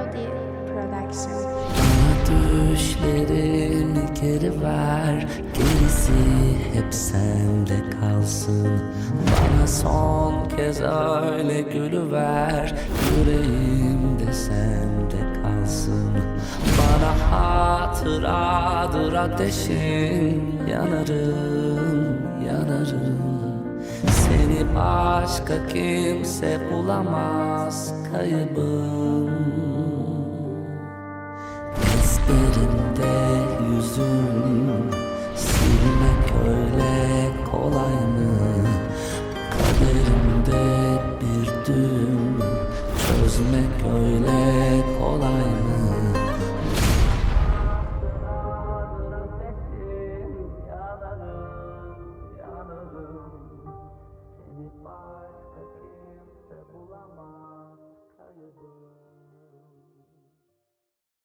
Parody Production. Bana düşlerimi geri ver Gerisi hep sende kalsın. Bana son kez öyle gülüver Yüreğimde sende kalsın. Bana hatıradır ateşin Yanarım, yanarım. Seni başka kimse bulamaz kaybım Ezberimde yüzüm Silmek öyle kolay mı? Kaderimde bir düğüm Çözmek öyle